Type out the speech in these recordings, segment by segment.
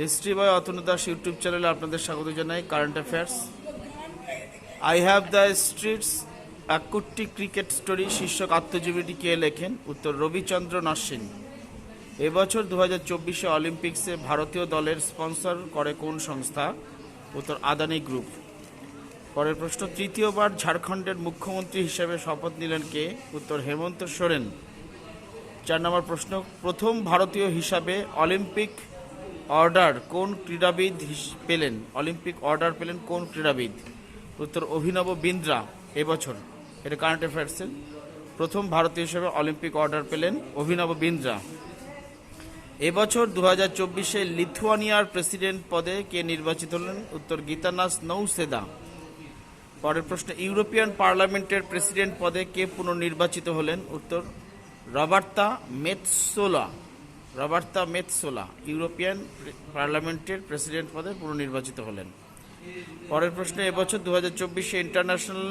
History boy Atanu Das YouTube চ্যানেলে আপনাদের স্বাগত জানাই current affairs I have the streets একুটটি cricket story শীর্ষক আত্মজীবীটি কে লেখেন? উত্তর, রবিচন্দ্র নরসিং এবছর দু হাজার চব্বিশে অলিম্পিক্সে ভারতীয় দলের স্পন্সর করে কোন সংস্থা? উত্তর, আদানি গ্রুপ পরের প্রশ্ন, তৃতীয়বার ঝাড়খণ্ডের মুখ্যমন্ত্রী হিসেবে শপথ নিলেন কে? উত্তর, হেমন্ত সোরেন। চার নম্বর প্রশ্ন, প্রথম ভারতীয় হিসাবে অলিম্পিক অর্ডার কোন ক্রীড়াবিদ পেলেন? অলিম্পিক অর্ডার পেলেন কোন ক্রীড়াবিদ? উত্তর, অভিনব বিন্দ্রা, এবছর। এটা কারেন্ট অ্যাফেয়ার্সের প্রথম ভারতীয় হিসেবে অলিম্পিক অর্ডার পেলেন অভিনব বিন্দ্রা। এবছর দু হাজার চব্বিশে লিথুয়ানিয়ার প্রেসিডেন্ট পদে কে নির্বাচিত হলেন? উত্তর, গীতানাস নৌসেদা। পরের প্রশ্ন, ইউরোপিয়ান পার্লামেন্টের প্রেসিডেন্ট পদে কে পুনর্নির্বাচিত হলেন? উত্তর, রবার্তা মেতসোলা রবার্তা মেতসোলা ইউরোপিয়ান পার্লামেন্টের প্রেসিডেন্ট পদে পুনর্নির্বাচিত হলেন। পরের প্রশ্নে এবছর দু হাজার চব্বিশে ইন্টারন্যাশনাল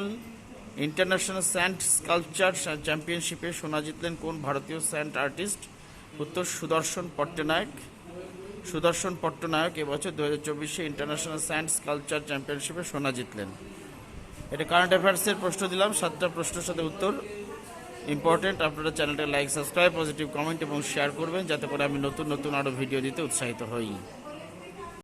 ইন্টারন্যাশনাল স্যান্ড স্কাল্পচার চ্যাম্পিয়নশিপে সোনা জিতলেন কোন ভারতীয় স্যান্ড আর্টিস্ট? উত্তর, সুদর্শন পট্টনায়ক। সুদর্শন পট্টনায়ক এবছর দু হাজার চব্বিশে ইন্টারন্যাশনাল স্যান্ড স্কাল্পচার চ্যাম্পিয়নশিপে সোনা জিতলেন। এটা কারেন্ট অ্যাফেয়ার্সের প্রশ্ন দিলাম, সাতটা প্রশ্নের সাথে উত্তর। ইম্পর্টেন্ট আপনারা চ্যানেলটা লাইক সাবস্ক্রাইব পজিটিভ কমেন্ট এবং শেয়ার করবেন, যাতে করে আমি নতুন নতুন আরও ভিডিও দিতে উৎসাহিত হই।